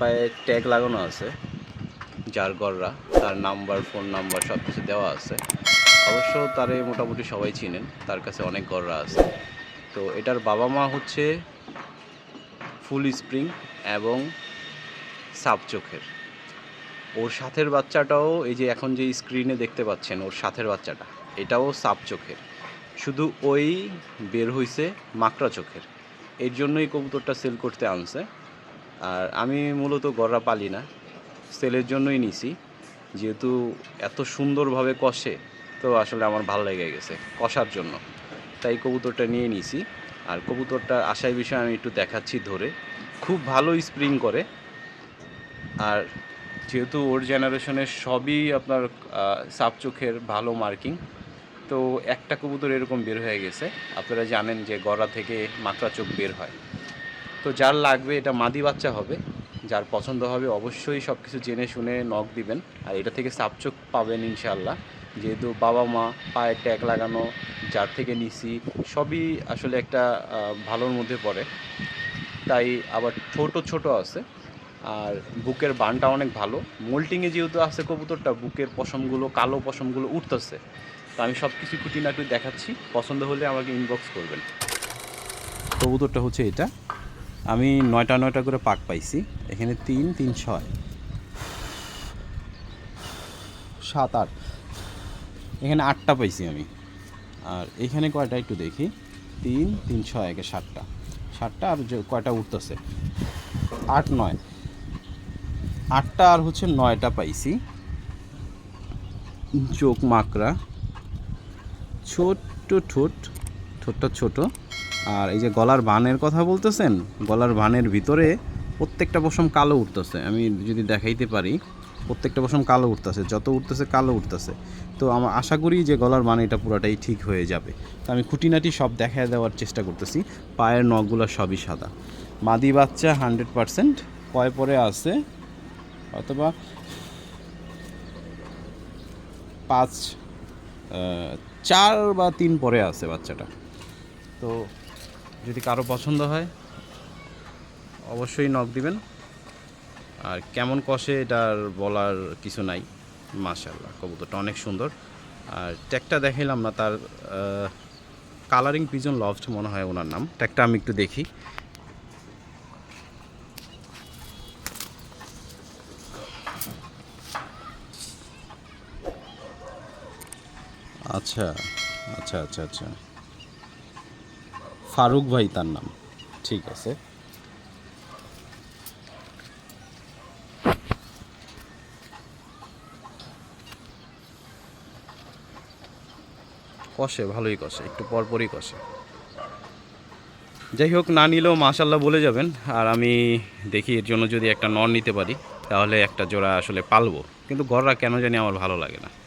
পায়ে ট্যাগ লাগানো আছে, যার গররা তার নাম্বার ফোন নাম্বার সব কিছু দেওয়া আছে। অবশ্য তারে মোটামুটি সবাই চিনেন, তার কাছে অনেক গররা আছে। তো এটার বাবা মা হচ্ছে ফুল স্প্রিং এবং সাপ চোখের। ওর সাথের বাচ্চাটাও, এই যে এখন যে স্ক্রিনে দেখতে পাচ্ছেন, ওর সাথের বাচ্চাটা, এটাও সাপ চোখের। শুধু ওই বের হইছে মাকড়া চোখের। এর জন্যই কবুতরটা সেল করতে আনছে। আর আমি মূলত গররা পালি না, সেলের জন্যই নিছি। যেহেতু এত সুন্দরভাবে কষে, তো আসলে আমার ভালো লেগে গেছে কষার জন্য। তাই কবুতরটা নিয়ে নিছি। আর কবুতরটার আশায় বিষয়ে আমি একটু দেখাচ্ছি ধরে। খুব ভালো স্প্রিং করে। আর যেহেতু ওর জেনারেশনের সবই আপনার সাপ চোখের ভালো মার্কিং, তো একটা কবুতর এরকম বের হয়ে গেছে। আপনারা জানেন যে গড়া থেকে মাকড়া চোখ বের হয়। তো যার লাগবে এটা মাদি বাচ্চা হবে, যার পছন্দ হবে অবশ্যই সব কিছু জেনে শুনে নখ দিবেন, আর এটা থেকে সাপচোখ পাবেন ইনশাল্লাহ যেহেতু বাবা মা পায়ে ট্যাগ লাগানো, যার থেকে নিছি, সবই আসলে একটা ভালোর মধ্যে পড়ে। তাই আবার ছোট ছোট আছে, আর বুকের বানটা অনেক ভালো। মোল্টিংয়ে যেহেতু আছে কবুতরটা, বুকের পশমগুলো, কালো পশমগুলো উঠতেছে। তো আমি সব কিছু খুঁটি না খুঁটিনাটি দেখাচ্ছি, পছন্দ হলে আমাকে ইনবক্স করবেন। কবুতরটা হচ্ছে এটা। আমি নয়টা নয়টা করে পাক পাইছি। এখানে তিন তিন, ছয়। সাত, আট। এখানে আটটা পাইছি আমি। আর এখানে কয়টা একটু দেখি। তিন তিন, ছয়, একে সাতটা। সাতটা আর কয়টা উঠতেছে? আট, নয়। আটটা আর হচ্ছে নয়টা পাইছি। চোখ মাকড়া ছোট্ট ঠোঁট, ঠোঁটটা ছোট। আর এই যে গলার বানের কথা বলতেছেন, গলার বানের ভিতরে প্রত্যেকটা পশম কালো উঠতেছে। আমি যদি দেখাইতে পারি, প্রত্যেকটা পশম কালো উঠতেছে, যত উঠতেছে কালো উঠতেছে। তো আমার আশা করি যে গলার বান এটা পুরোটাই ঠিক হয়ে যাবে। তো আমি খুঁটিনাটি সব দেখা দেওয়ার চেষ্টা করতেছি। পায়ের নখগুলো সবই সাদা। মাদি বাচ্চা হান্ড্রেড পারসেন্ট পয় পরে আছে? অথবা পাঁচ চার বা তিন পরে আছে বাচ্চাটা। তো যদি কারও পছন্দ হয়, অবশ্যই নক দিবেন। আর কেমন কষে এটার বলার কিছু নাই মাশাল্লাহ কবুতরটা অনেক সুন্দর। আর ট্যাগটা দেখাইলাম না, তার কালারিং পিজন লভড মনে হয় ওনার নাম। ট্যাগটা আমি একটু দেখি। আচ্ছা আচ্ছা আচ্ছা আচ্ছা। ফারুক ভাই তার নাম। ঠিক আছে। কষে, ভালোই কষে, একটু পরপরই কষে। যাই হোক, না নিলেও মাশাল্লাহ বলে যাবেন। আর আমি দেখি, এর জন্য যদি একটা নন নিতে পারি, তাহলে একটা জোড়া আসলে পালবো। কিন্তু গররা কেন জানি আমার ভালো লাগে না।